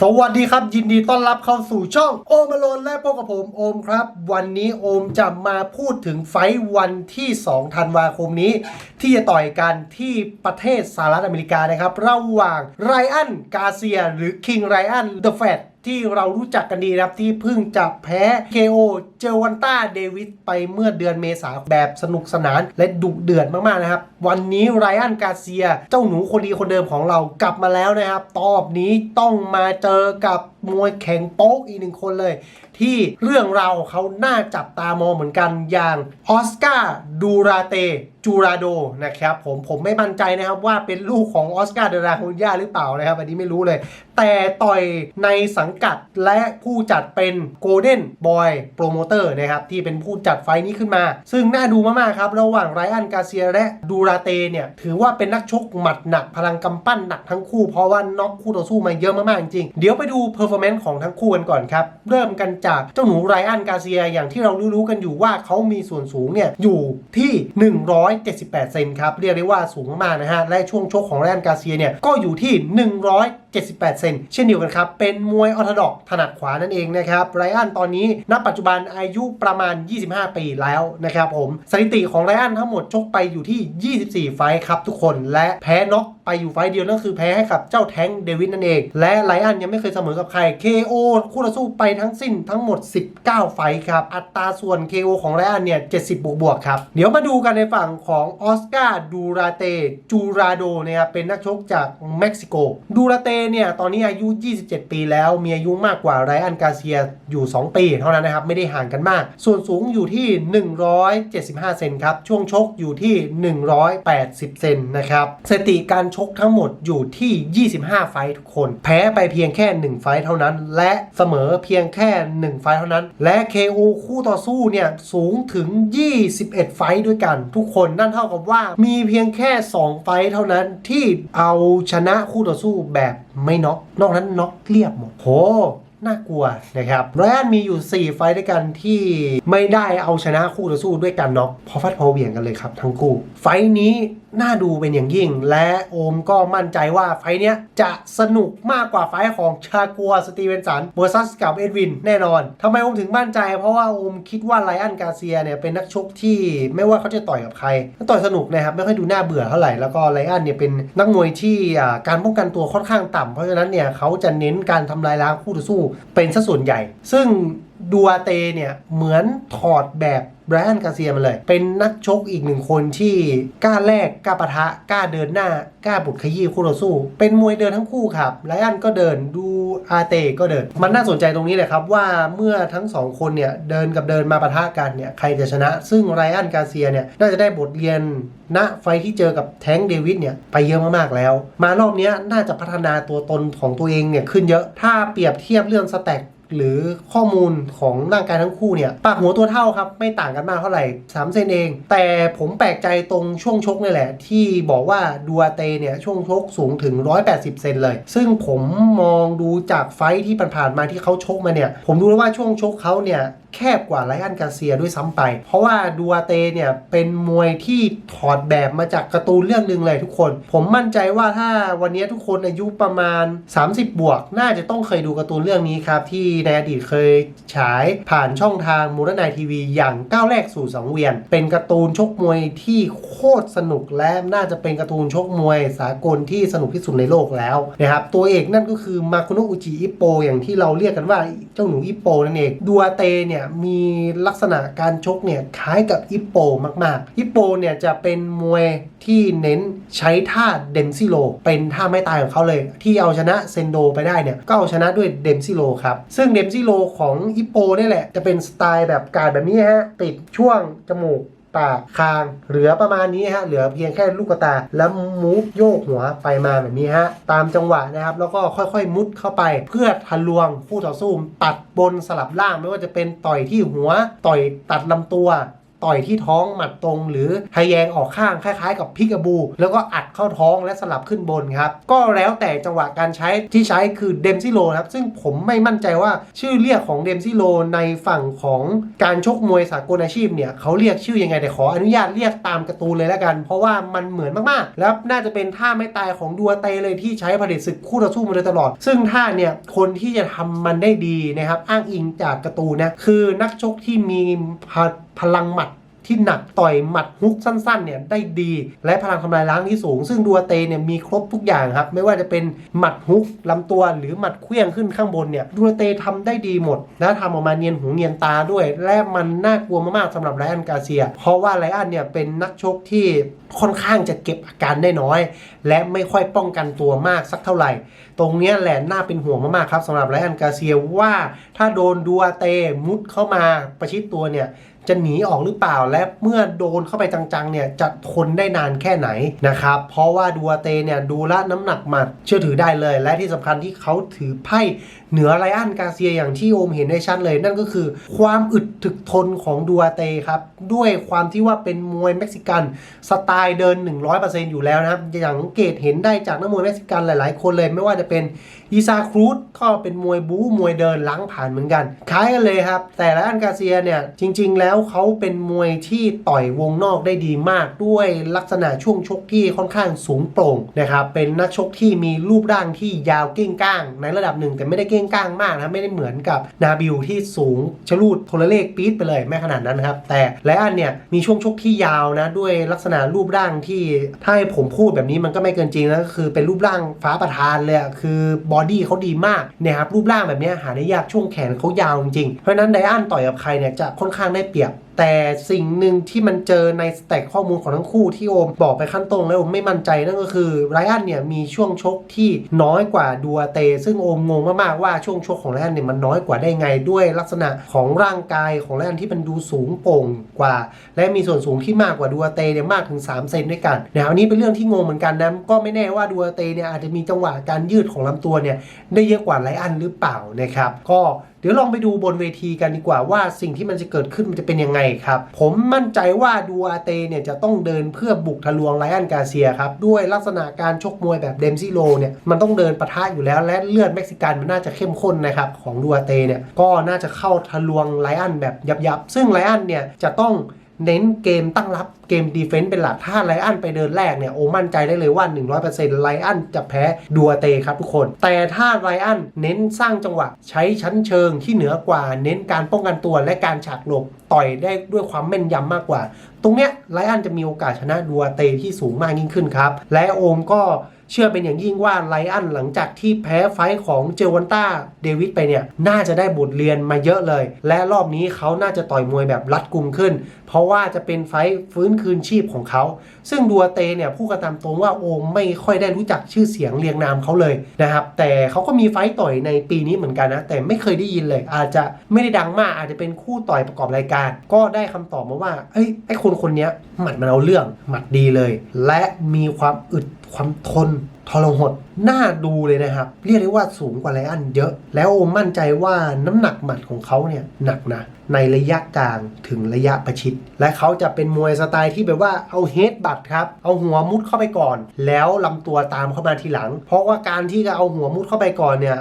สวัสดีครับ ยินดีต้อนรับเข้าสู่ช่องโอมาโลนและพบกับผมโอมครับ วันนี้โอมจะมาพูดถึงไฟวันที่ 2 ธันวาคมนี้ ที่จะต่อยกันที่ประเทศสหรัฐอเมริกานะครับ ระหว่างไรอันกาเซีย หรือคิงไรอันเดอะแฟตที่เรารู้จักกันดีนะครับที่เพิ่งจะแพ้ KO เจวันต้าเดวิสไปเมื่อเดือนเมษาแบบสนุกสนานและดุเดือดมากๆนะครับ วันนี้ไรอันกาเซีย เจ้าหนูคนดีคนเดิมของเรากลับมาแล้วนะครับตอบนี้ต้องมาเจอกับมวยแข่งโป๊กอีกหนึ่งคนเลย ที่เรื่องราวเขาน่าจับตามองเหมือนกันอย่างออสการ์ดูราเตจูราโดนะครับผมผมไม่มั่นใจนะครับว่าเป็นลูกของออสการ์เดราโฮนยาหรือเปล่านะครับ อันนี้ไม่รู้เลย แต่ต่อยในสังกัดและผู้จัดเป็น Golden Boy Promoter นะครับที่เป็นผู้จัดไฟนี้ขึ้นมา ซึ่งน่าดูมากๆครับ ระหว่างไรอันกาเซียและดูราเตเนี่ยถือว่าเป็นนักชกหมัดหนักพลังกำปั้นหนักทั้งคู่เพราะว่าน็อกคู่ต่อสู้มาเยอะมากๆจริงเดี๋ยวไปดูเพอร์ฟอร์แมนซ์ของทั้งคู่กันก่อนครับ เริ่มกันจากเจ้าหนูไรอันกาเซียอย่างที่เรารู้ๆกันอยู่ว่าเขามีส่วนสูงเนี่ยอยู่ที่ 178 เซนครับเรียกได้ว่าสูงมากนะฮะและช่วงชกของไรอันกาเซียเนี่ยก็อยู่ที่ 78 เซนเช่นเดียวกันครับ เป็นมวยออร์โธดอกถนัดขวานั่นเองนะครับไรอันตอนนี้ณปัจจุบันอายุประมาณ 25 ปีแล้วนะครับผมสถิติของไรอันทั้งหมดชกไปอยู่ที่ 24 ไฟท์ครับทุกคนและแพ้น็อกไปอยู่ไฟเดียวนั่นคือแพ้ให้กับเจ้าแท้งเดวิดนั่นเอง และไรอันยังไม่เคยเสมอกับใคร KO คู่ต่อสู้ไปทั้งสิ้นทั้งหมด 19 ไฟครับ อัตราส่วน KO ของไรอันเนี่ย 70 บวกบวกครับ เดี๋ยวมาดูกันในฝั่งของออสการ์ดูราเตจูราโดนะครับเป็นนักชกจากเม็กซิโก ดูราเตเนี่ยตอนนี้อายุ 27 ปีแล้วมีอายุมากกว่าไรอันกาเซียอยู่ 2 ปี เท่านั้นนะครับไม่ได้ห่างกันมาก ส่วนสูงอยู่ที่ 175 เซนครับช่วงชกอยู่ที่ 180 เซนนะครับสถิติการชกทั้งหมดอยู่ที่ 25 ไฟทุกคน แพ้ไปเพียงแค่ 1 ไฟเท่านั้น และเสมอเพียงแค่ 1 ไฟเท่านั้น และ KO คู่ต่อสู้เนี่ยสูงถึง 21 ไฟด้วยกัน ทุกคนนั่นเท่ากับว่ามีเพียงแค่ 2 ไฟเท่านั้นที่เอาชนะคู่ต่อสู้แบบไม่น็อกนอกนั้นน็อกเรียบหมดโห น่ากลัวนะครับไรอันมีอยู่ 4 ไฟด้วยกันที่ไม่ได้เอาชนะคู่ต่อสู้ด้วยกันน็อกเพอฟัดพอเหวี่ยงกันเลยครับทั้งคู่ ไฟนี้น่าดูเป็นอย่างยิ่ง และโอมก็มั่นใจว่าไฟเนี้ยจะสนุกมากกว่าไฟของชากัวสตีเวนสันเวอร์ซัสกับเอ็ดวินแน่นอนทำไมโอมถึงมั่นใจ เพราะว่าโอมคิดว่าไลอันกาเซียเนี่ยเป็นนักชกที่ไม่ว่าเขาจะต่อยกับใครต่อยสนุกนะครับไม่ค่อยดูน่าเบื่อเท่าไหร่แล้วก็ไลอันเนี่ยเป็นนักมวยที่การป้องกันตัวค่อนข้างต่ำเพราะฉะนั้นเนี่ยเขาจะเน้นการทำลายล้างคู่ต่อสู้เป็นสัดส่วนใหญ่ ซึ่ง ดัวเตเนี่ยเหมือนถอดแบบไบรอันกาเซียมาเลย เป็นนักชกอีกหนึ่งคนที่กล้าแลกกล้าปะทะกล้าเดินหน้ากล้าบุดขยี้คู่ต่อสู้ เป็นมวยเดินทั้งคู่ครับไลอันก็เดินดูอาเตก็เดิน มันน่าสนใจตรงนี้เลยครับว่าเมื่อทั้งสองคนเนี่ยเดินกับเดินมาปะทะกันเนี่ยใครจะชนะ ซึ่งไรอันกาเซียเนี่ยน่าจะได้บทเรียนณไฟที่เจอกับแท้งเดวิดเนี่ยไปเยอะมากๆแล้ว มารอบนี้น่าจะพัฒนาตัวตนของตัวเองเนี่ยขึ้นเยอะถ้าเปรียบเทียบเรื่องสแต็ก หรือข้อมูลของร่างกายทั้งคู่เนี่ยปากหัวตัวเท่าครับ ไม่ต่างกันมากเท่าไหร่3เซนเอง แต่ผมแปลกใจตรงช่วงชกนี่แหละ ที่บอกว่าดัวเตเนี่ยช่วงชกสูงถึง 180 เซนเลย ซึ่งผมมองดูจากไฟท์ที่ผ่านๆมาที่เขาชกมาเนี่ย ผมดูแล้วว่าช่วงชกเขาเนี่ย แคบกว่าไลอันกาเซียด้วยซ้ำไป เพราะว่าดัวเตเนี่ยเป็นมวยที่ถอดแบบมาจากการ์ตูนเรื่องหนึ่งเลยทุกคน ผมมั่นใจว่าถ้าวันนี้ทุกคนอายุประมาณ 30 บวก น่าจะต้องเคยดูการ์ตูนเรื่องนี้ครับ ที่ในอดีตเคยฉายผ่านช่องทางมูรนายทีวี อย่างก้าวแรกสู่สังเวียน เป็นการ์ตูนชกมวยที่โคตรสนุกและน่าจะเป็นการ์ตูนชกมวยสากลที่สนุกที่สุดในโลกแล้วนะครับตัวเอกนั่นก็คือมาคุโนอุจิอิโป อย่างที่เราเรียกกันว่าเจ้าหนูอิโปนั่นเองดัวเตเนี่ยมีลักษณะการชกเนี่ยคล้ายกับอิปโปมากๆ อิปโปเนี่ยจะเป็นมวยที่เน้นใช้ท่าเดมซิโล เป็นท่าไม่ตายของเขาเลย ที่เอาชนะเซนโดไปได้เนี่ย ก็เอาชนะด้วยเดมซิโลครับ ซึ่งเดมซิโลของอิปโปนี่แหละ จะเป็นสไตล์แบบการแบบนี้ฮะ ติดช่วงจมูก ปากคางเหลือประมาณนี้ฮะเหลือเพียงแค่ลูกตา แล้วมูฟโยกหัวไปมาแบบนี้ฮะตามจังหวะนะครับ แล้วก็ค่อยๆมุดเข้าไป เพื่อทะลวงคู่ต่อสู้ตัดบนสลับล่างไม่ว่าจะเป็นต่อยที่หัวต่อยตัดลำตัว ต่อยที่ท้องหมัดตรง หรือทะแยงออกข้างคล้ายๆ กับพิกาบู แล้วก็อัดเข้าท้องและสลับขึ้นบนครับ ก็แล้วแต่จังหวะการใช้ที่ใช้คือเดมซิโลครับ ซึ่งผมไม่มั่นใจว่าชื่อเรียกของเดมซิโลในฝั่งของการชกมวยสากลอาชีพเนี่ยเขาเรียกชื่อยังไงแต่ขออนุญาตเรียกตามการ์ตูนเลยแล้วกัน เพราะว่ามันเหมือนมากๆ แล้วน่าจะเป็นท่าไม่ตายของดัวเตเลยที่ใช้ผลิตศึกคู่ต่อสู้มาโดยตลอด ซึ่งท่าเนี่ยคนที่จะทำมันได้ดีนะครับ อ้างอิงจากการ์ตูนนะคือนักชกที่มีพลังหมัดที่หนักต่อยหมัดฮุกสั้นๆเนี่ยได้ดี และพลังทำลายล้างที่สูง ซึ่งดัวเตเนี่ยมีครบทุกอย่างครับ ไม่ว่าจะเป็นหมัดฮุกลำตัวหรือหมัดเคลี้ยงขึ้นข้างบนเนี่ยดัวเตทำได้ดีหมด และทำออกมาเนียนหูเนียนตาด้วย และมันน่ากลัวมากๆสำหรับไรอันกาเซีย เพราะว่าไรอันเนี่ยเป็นนักชกที่ค่อนข้างจะเก็บอาการได้น้อย และไม่ค่อยป้องกันตัวมากสักเท่าไหร่ ตรงเนี้ยแหละน่าเป็นห่วงมากๆครับสำหรับไรอันกาเซียว่าถ้าโดนดัวเตมุดเข้ามาประชิดตัวเนี่ย จะหนีออกหรือเปล่าและเมื่อโดนเข้าไปจังๆเนี่ยจะทนได้นานแค่ไหนนะครับเพราะว่าดัวเตเนี่ยดูละน้ำหนักหมัดเชื่อถือได้เลย และที่สำคัญที่เขาถือไพ่ เหนือไรอันกาเซียอย่างที่โอมเห็นได้ชัดเลย นั่นก็คือ ความอึดถึกทนของดัวเตครับ ด้วยความที่ว่าเป็นมวยเม็กซิกัน สไตล์เดิน 100%อยู่แล้วนะครับ อย่างสังเกตเห็นได้จากนักมวยเม็กซิกันหลาย ๆ คนเลย ไม่ว่าจะเป็นอีซาครูดก็เป็นมวยบู๊มวยเดินล้างผ่านเหมือนกันคล้ายกันเลยครับ แต่ละอันกาเซียเนี่ยจริง ๆ แล้วเขาเป็นมวยที่ต่อยวงนอกได้ดีมากด้วยลักษณะช่วงชกที่ค่อนข้างสูงโปร่งนะครับเป็นนักชกที่มีรูปร่างที่ยาวเก้งก้างในระดับหนึ่งแต่ไม่ได้เก้งก้างมากนะไม่ได้เหมือนกับนาบิลที่สูงชลูดโทรเลขปี๊ดไปเลยไม่ขนาดนั้นครับ แต่ไลอันเนี่ยมีช่วงชกที่ยาวนะ ด้วยลักษณะรูปร่างที่ถ้าให้ผมพูดแบบนี้มันก็ไม่เกินจริงนะก็คือเป็นรูปร่างฟ้าประทานเลยคือบอดี้เขาดีมากเนี่ยครับรูปร่างแบบนี้หาได้ยากช่วงแขนเขายาวจริงเพราะนั้นไลอันต่อยกับใครเนี่ยจะค่อนข้างได้เปรียบแต่สิ่งหนึ่งที่มันเจอในสแต็กข้อมูลของทั้งคู่ที่โอมบอกไปขั้นตรงแล้วโอมไม่มั่นใจนั่นก็คือไรอันเนี่ยมีช่วงชกที่น้อยกว่าดัวเต ซึ่งโอมงงมากๆว่าช่วงชกของไรอันเนี่ยมันน้อยกว่าได้ไงด้วยลักษณะของร่างกายของไรอันที่มันดูสูงโป่งกว่า และมีส่วนสูงที่มากกว่าดัวเตเนี่ยมากถึง 3 เซนด้วยกันนะอันนี้เป็นเรื่องที่งงเหมือนกันนะก็ไม่แน่ว่าดัวเตเนี่ยอาจจะมีจังหวะการยืดของลำตัวเนี่ยได้เยอะกว่าไรอันหรือเปล่านะครับก็ เดี๋ยวลองไปดูบนเวทีกันดีกว่าว่าสิ่งที่มันจะเกิดขึ้นมันจะเป็นยังไงครับ ผมมั่นใจว่าดูอาเตเนี่ยจะต้องเดินเพื่อบุกทะลวงไลอันกาเซียครับ ด้วยลักษณะการชกมวยแบบเดมซิโลเนี่ยมันต้องเดินปะทะอยู่แล้วและเลือดเม็กซิกันมันน่าจะเข้มข้นนะครับของดูอาเตเนี่ยก็น่าจะเข้าทะลวงไลอันแบบยับๆซึ่งไลอันเนี่ยจะต้อง เน้นเกมตั้งรับเกมดีเฟนต์เป็นหลัก ถ้าไลอันไปเดินแรกเนี่ยโอมั่นใจได้เลยว่า 100%ไลอันจะแพ้ดัวเตครับทุกคน แต่ถ้าไลอันเน้นสร้างจังหวะ ใช้ชั้นเชิงที่เหนือกว่า เน้นการป้องกันตัวและการฉากหลบต่อยได้ด้วยความแม่นยำมากกว่า ตรงเนี้ยไลอันจะมีโอกาสชนะดัวเตที่สูงมากยิ่งขึ้นครับ และโอมก็เชื่อเป็นอย่างยิ่งว่าไลอันหลังจากที่แพ้ไฟของเจวันต้าเดวิดไปเนี่ย น่าจะได้บทเรียนมาเยอะเลย และรอบนี้เขาน่าจะต่อยมวยแบบรัดกุมขึ้น เพราะว่าจะเป็นไฟฟื้นคืนชีพของเขา ซึ่งดัวเตเนี่ยผู้กระทำตรงว่าโอมไม่ค่อยได้รู้จักชื่อเสียงเรียงนามเขาเลยนะครับ แต่เขาก็มีไฟต่อยในปีนี้เหมือนกันนะ แต่ไม่เคยได้ยินเลย อาจจะไม่ได้ดังมากอาจจะเป็นคู่ต่อยประกอบรายการ ก็ได้คำตอบมาว่าเอ้ยไอ้คนคนนี้หมัดมันเอาเรื่องหมัดดีเลย และมีความอึด ความทนทรหดน่าดูเลยนะครับ เรียกได้ว่าสูงกว่าไลอันเยอะ แล้วโอมมั่นใจว่าน้ำหนักหมัดของเขาเนี่ยหนักนะ ในระยะกลางถึงระยะประชิด และเขาจะเป็นมวยสไตล์ที่แบบว่าเอาเฮดบัตครับ เอาหัวมุดเข้าไปก่อน แล้วลำตัวตามเข้ามาทีหลัง เพราะว่าการที่จะเอาหัวมุดเข้าไปก่อนเนี่ย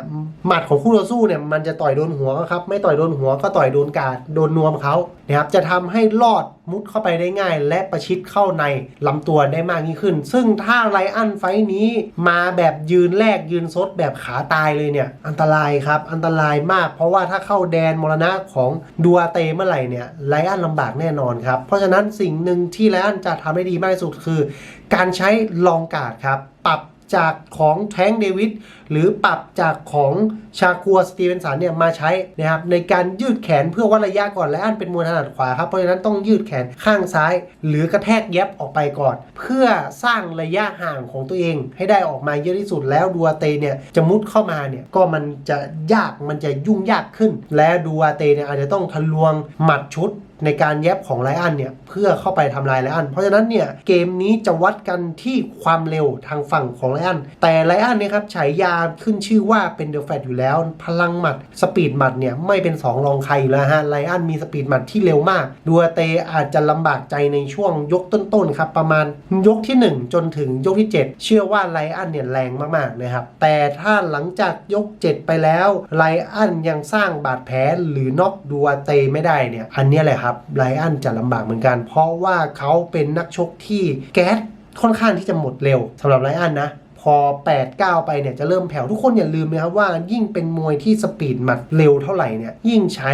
หมัดของคู่ต่อสู้เนี่ยมันจะต่อยโดนหัวครับ ไม่ต่อยโดนหัวก็ต่อยโดนกาดโดนนวมเขานะครับจะทำให้รอดมุดเข้าไปได้ง่าย และประชิดเข้าในลำตัวได้มากยิ่งขึ้น ซึ่งถ้าไลอันไฟนี้มาแบบยืนแรกยืนซดแบบขาตายเลยเนี่ย อันตรายครับ อันตรายมาก เพราะว่าถ้าเข้าแดนมรณะของดัวเตเมื่อไหร่เนี่ยไลอันลำบากแน่นอนครับ เพราะฉะนั้นสิ่งหนึ่งที่ไลอันจะทำได้ดีมากที่สุดคือ การใช้ลองการ์ดครับ จากของแทงเดวิดหรือปรับจากของชาคัวสตีเวนสันเนี่ยมาใช้นะครับในการยืดแขนเพื่อวัดระยะก่อนและอันเป็นมวยถนัดขวาครับเพราะฉะนั้นต้องยืดแขนข้างซ้าย หรือกระแทกแย็บออกไปก่อน เพื่อสร้างระยะห่างของตัวเอง ให้ได้ออกมาเยอะที่สุดแล้วดัวเตเนี่ยจะมุดเข้ามาเนี่ยก็มันจะยากมันจะยุ่งยากขึ้น และดัวเตเนี่ยอาจจะต้องทะลวงหมัดชุด ในการแยบของไลอันเนี่ยเพื่อเข้าไปทำลายไลอันเพราะฉะนั้นเนี่ยเกมนี้จะวัดกันที่ความเร็วทางฝั่งของไลอันแต่ไลอันเนี่ยครับฉายาขึ้นชื่อว่าเป็นเดอะแฟตอยู่แล้ว พลังหมัดสปีดหมัดเนี่ยไม่เป็นสองรองใครอยู่แล้วฮะไลอันมีสปีดหมัดที่เร็วมากดัวเตอาจจะลำบากใจในช่วงยกต้นๆครับประมาณยกที่ 1 จนถึงยกที่ 7 เชื่อว่าไลอันเนี่ยแรงมากๆนะครับแต่ถ้าหลังจากยก 7 ไปแล้วไลอันยังสร้างบาดแผลหรือน็อกดัวเตไม่ได้เนี่ยอันนี้แหละครับไลอันจะลำบากเหมือนกัน เพราะว่าเขาเป็นนักชกที่แก๊สค่อนข้างที่จะหมดเร็วสำหรับไลอันนะพอ 8 9 ไปเนี่ยจะเริ่มแผ่วทุกคนอย่าลืมนะครับว่ายิ่งเป็นมวยที่สปีดหมัดเร็วเท่าไหร่เนี่ยยิ่งใช้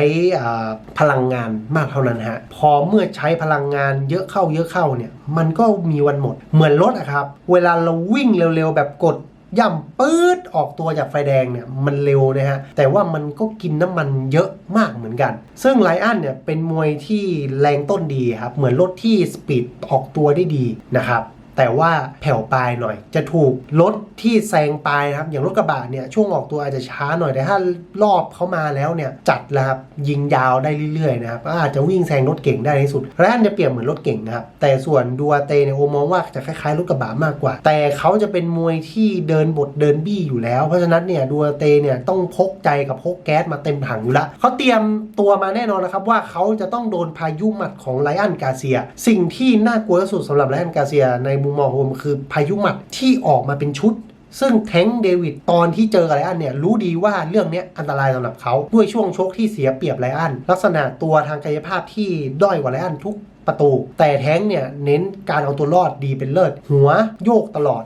พลังงานมากเท่านั้นฮะพอเมื่อใช้พลังงานเยอะเข้าเยอะเข้าเนี่ยมันก็มีวันหมดเหมือนรถอะครับ เวลาเราวิ่งเร็วๆ แบบกด ย่ำปื๊ดออกตัวจากไฟแดงเนี่ยมันเร็วนะฮะ แต่ว่ามันก็กินน้ำมันเยอะมากเหมือนกัน ซึ่งไลออนเนี่ยเป็นมวยที่แรงต้นดีครับ เหมือนรถที่สปีดออกตัวได้ดีนะครับ แต่ว่าแผ่วปลายหน่อย จะถูกรถที่แซงปลายนะครับอย่างรถกระบะเนี่ยช่วงออกตัวอาจจะช้าหน่อยแต่ถ้ารอบเขามาแล้วเนี่ยจัดแล้วครับยิงยาวได้เรื่อยๆนะครับอาจจะวิ่งแซงรถเก่งได้ในสุดและอันจะเปรียบเหมือนรถเก่งนะครับแต่ส่วนดัวเตเนี่ยโอมองว่าจะคล้ายๆรถกระบะมากกว่า แต่เขาจะเป็นมวยที่เดินบทเดินบี้อยู่แล้ว เพราะฉะนั้นเนี่ยดัวเตเนี่ยต้องพกใจกับพกแก๊สมาเต็มถังอยู่แล้วเขาเตรียมตัวมาแน่นอนนะครับว่าเขาจะต้องโดนพายุหมัดของไลอันกาเซีย สิ่งที่น่ากลัวที่สุดสำหรับไลอันกาเซียในมมมองของผมคือพายุหมัดที่ออกมาเป็นชุด ซึ่งแทงเดวิดตอนที่เจอกับไลอันเนี่ยรู้ดีว่าเรื่องนี้อันตรายสำหรับเขาด้วยช่วงชกที่เสียเปรียบไลอันลักษณะตัวทางกายภาพที่ด้อยกว่าไลอันทุกประตู แต่แท้งเนี่ยเน้นการเอาตัวรอดดีเป็นเลิศ หัวโยกตลอด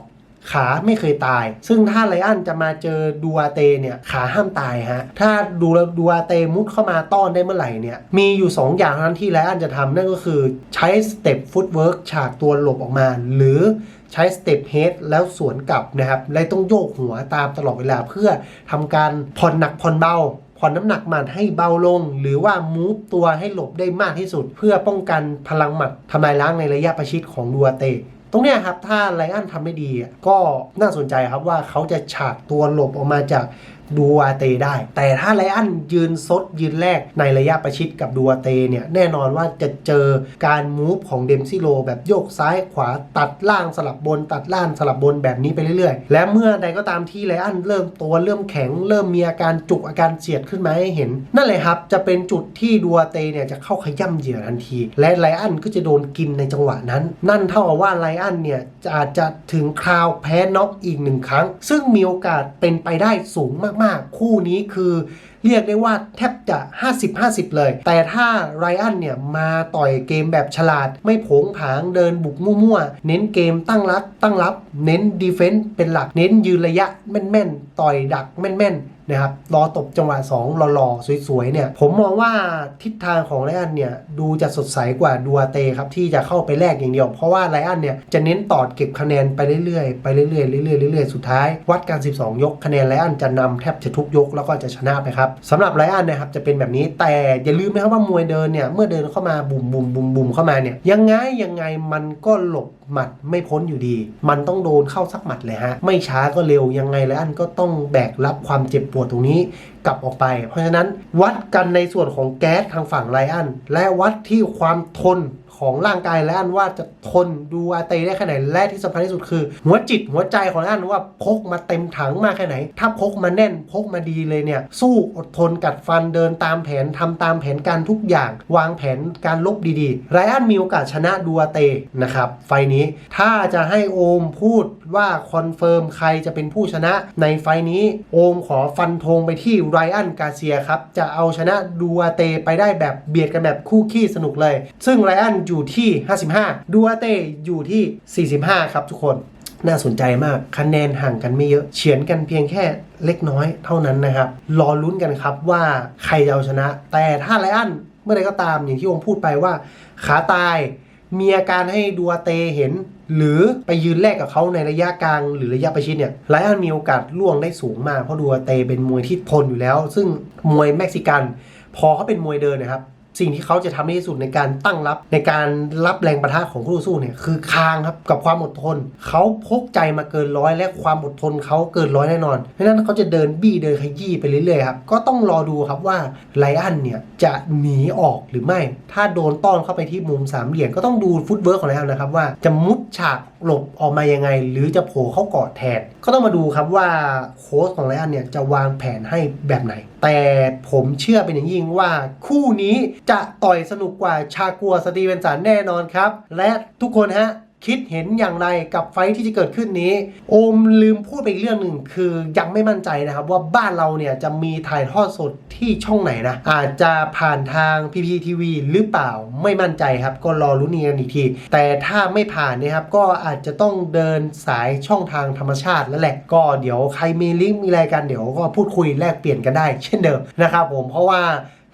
ขาไม่เคยตาย ซึ่งถ้าไลอันจะมาเจอดูอาเตเนี่ยขาห้ามตายฮะ ถ้าดูแล้วดูอาเตมุดเข้ามาต้อนได้เมื่อไหร่เนี่ย มีอยู่ 2 อย่างเท่านั้นที่ไลอันจะทำนั่นก็คือใช้สเต็ปฟุตเวิร์กฉากตัวหลบออกมา หรือใช้สเต็ปเฮดแล้วสวนกลับนะครับและต้องโยกหัวตามตลอดเวลาเพื่อทำการผ่อนหนักผ่อนเบาผ่อนน้ำหนักหมัดให้เบาลง หรือว่ามูฟตัวให้หลบได้มากที่สุด เพื่อป้องกันพลังหมัดทำลายล้างในระยะประชิดของดูอาเต ตรงเนี้ยครับถ้าไลออนทำไม่ดีก็น่าสนใจครับว่าเขาจะฉากตัวหลบออกมาจาก ดูอาเตได้ แต่ถ้าไลอันยืนซดยืนแรกในระยะประชิดกับดูอาเตเนี่ยแน่นอนว่าจะเจอการมูฟของเดมซิโลแบบโยกซ้ายขวาตัดล่างสลับบน ตัดล่างสลับบนแบบนี้ไปเรื่อยๆ และเมื่อใดก็ตามที่ไลอันเริ่มตัวเริ่มแข็ง เริ่มมีอาการจุกอาการเสียดขึ้นมาให้เห็น นั่นเลยครับจะเป็นจุดที่ดูอาเตเนี่ยจะเข้าขย่ำเหยื่อทันที และไลอันก็จะโดนกินในจังหวะนั้น นั่นเท่ากับว่าไลอันเนี่ยจะอาจจะถึงคราวแพ้น็อกอีกหนึ่งครั้ง ซึ่งมีโอกาสเป็นไปได้สูงมากๆ คู่นี้คือเรียกได้ว่าแทบจะ 50-50 เลย แต่ถ้าไรอันเนี่ย มาต่อยเกมแบบฉลาด ไม่โผงผางเดินบุกมั่วๆ เน้นเกมตั้งรับตั้งรับ เน้นดีเฟนส์เป็นหลักเน้นยืนระยะแม่นๆ ต่อยดักแม่นๆ นะครับรอตบจังหวะ2หล่อๆ สวยๆเนี่ยผมมองว่าทิศทางของไรอันเนี่ยดูจะสดใสกว่าดัวเตครับที่จะเข้าไปแลกอย่างเดียว เพราะว่าไรอันเนี่ยจะเน้นตอดเก็บคะแนนไปเรื่อยๆ ไปเรื่อยๆเรื่อยๆเรื่อยๆ สุดท้าย วัดการ 12 ยกคะแนนไรอันจะนำแทบจะทุกยกแล้วก็จะชนะไปครับสำหรับไรอันนะครับจะเป็นแบบนี้แต่อย่าลืมนะครับว่ามวยเดินเนี่ยเมื่อเดินเข้ามาบุ่มบุ่มบุ่มบุ่มเข้ามาเนี่ยยังไงยังไงมันก็หลบหมัดไม่พ้นอยู่ดี มันต้องโดนเข้าสักหมัดเลยฮะไม่ช้าก็เร็วยังไงไรอันก็ต้องแบกรับความเจ็บปวดตรงนี้กลับออกไป เพราะฉะนั้นวัดกันในส่วนของแก๊สทางฝั่งไลอันและวัดที่ความทน ของร่างกายไละอันว่าจะทนดูอาเตได้แค่ไหนและที่สำคัญที่สุดคือ หัวจิตหัวใจของไลอันว่าพกมาเต็มถังมากแค่ไหน ถ้าพกมาแน่นพกมาดีเลยเนี่ย สู้อดทนกัดฟันเดินตามแผนทำตามแผนการทุกอย่าง วางแผนการลบดีๆไรอันมีโอกาสชนะดูอาเตนะครับไฟนี้ถ้าจะให้โอมพูดว่าคอนเฟิร์มใครจะเป็นผู้ชนะในไฟนี้โอมขอฟันธงไปที่ไรอันกาเซียครับจะเอาชนะดูอาเตไปได้แบบเบียดกันแบบคู่ขี้สนุกเลย ซึ่งไรอันอยู่ที่ 55 ดูอาเตอยู่ที่ 45 ครับทุกคนน่าสนใจมากคะแนนห่างกันไม่เยอะ เฉือนกันเพียงแค่เล็กน้อยเท่านั้นนะครับ รอลุ้นกันครับว่าใครจะเอาชนะ แต่ถ้าไรอันเมื่อใดก็ตามอย่างที่ผมพูดไปว่า ขาตายมีอาการให้ดูอาเตเห็น หรือไปยืนแลกกับเขาในระยะกลางหรือระยะประชิดเนี่ยไลอันมีโอกาสล่วงได้สูงมากเพราะดูอาเตเป็นมวยที่ทนอยู่แล้ว ซึ่งมวยเม็กซิกัน พอเขาเป็นมวยเดินนะครับ สิ่งที่เขาจะทำให้ดีที่สุดในการตั้งรับ ในการรับแรงประทะของคู่สู้เนี่ยคือคางครับกับความอดทน เขาพกใจมาเกินร้อยและความอดทนเขาเกินร้อยแน่นอนเพราะฉะนั้นเขาจะเดินบี้เดินขยี้ไปเรื่อยๆครับก็ต้องรอดูครับว่าไลอันเนี่ยจะหนีออกหรือไม่ ถ้าโดนต้อนเข้าไปที่มุมสามเหลี่ยมก็ต้องดูฟุตเวิร์กของไลอันนะครับว่าจะมุดฉากหลบออกมายังไง หรือจะโผล่เข้ากอดแทนก็ต้องมาดูครับว่าโค้ชของไลอันเนี่ยจะวางแผนให้แบบไหน แต่ผมเชื่อเป็นอย่างยิ่งว่าคู่นี้จะต่อยสนุกกว่าชากัวสตีเวนสันแน่นอนครับ และทุกคนฮะ คิดเห็นอย่างไรกับไฟที่จะเกิดขึ้นนี้ โอมลืมพูดไปอีกเรื่องหนึ่งคือยังไม่มั่นใจนะครับว่าบ้านเราเนี่ยจะมีถ่ายทอดสดที่ช่องไหนนะ อาจจะผ่านทาง PPTV หรือเปล่าไม่มั่นใจครับ ก็รอรุ้นกันอีกที แต่ถ้าไม่ผ่านนะครับก็อาจจะต้องเดินสายช่องทางธรรมชาติแล้วแหละก็เดี๋ยวใครมีลิงก์มีอะไรกันเดี๋ยวก็พูดคุยแลกเปลี่ยนกันได้ เช่นเดิมนะครับผมเพราะว่า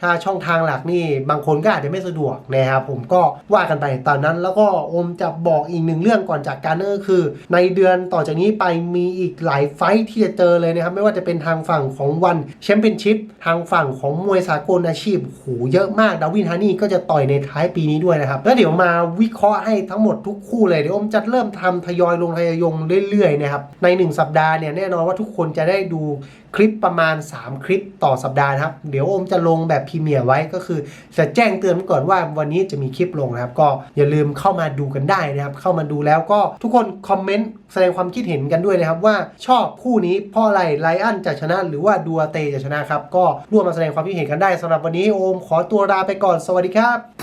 ถ้าช่องทางหลักนี่บางคนก็อาจจะไม่สะดวกนะครับผมก็ว่ากันไปตอนนั้น แล้วก็อมจะบอกอีกหนึ่งเรื่องก่อนจากการนั่นก็คือ ในเดือนต่อจากนี้ไปมีอีกหลายไฟที่จะเจอเลยนะครับ ไม่ว่าจะเป็นทางฝั่งของวันแชมเปี้ยนชิพทางฝั่งของมวยสากลอาชีพโหเยอะมากดาวินฮานี่ก็จะต่อยในท้ายปีนี้ด้วยนะครับ แล้วเดี๋ยวมาวิเคราะห์ให้ทั้งหมดทุกคู่เลยเดี๋ยวอมจะเริ่มทำทยอยลงทยอยงเรื่อยๆนะครับในหนึ่งสัปดาห์เนี่ยแน่นอนว่าทุกคนจะได้ดูคลิปประมาณ 3 คลิปต่อสัปดาห์นะครับเดี๋ยวอมจะลงแบบพรีเมียร์ไว้ก็คือจะแจ้งเตือนก่อนว่าวันนี้จะมีคลิปลงนะครับ ก็อย่าลืมเข้ามาดูกันได้นะครับ เข้ามาดูแล้วก็ทุกคนคอมเมนต์แสดงความคิดเห็นกันด้วยนะครับว่าชอบคู่นี้เพราะอะไรไลอันจะชนะหรือว่าดัวเตจะชนะครับ ก็ร่วมมาแสดงความคิดเห็นกันได้สำหรับวันนี้โอมขอตัวลาไปก่อนสวัสดีครับ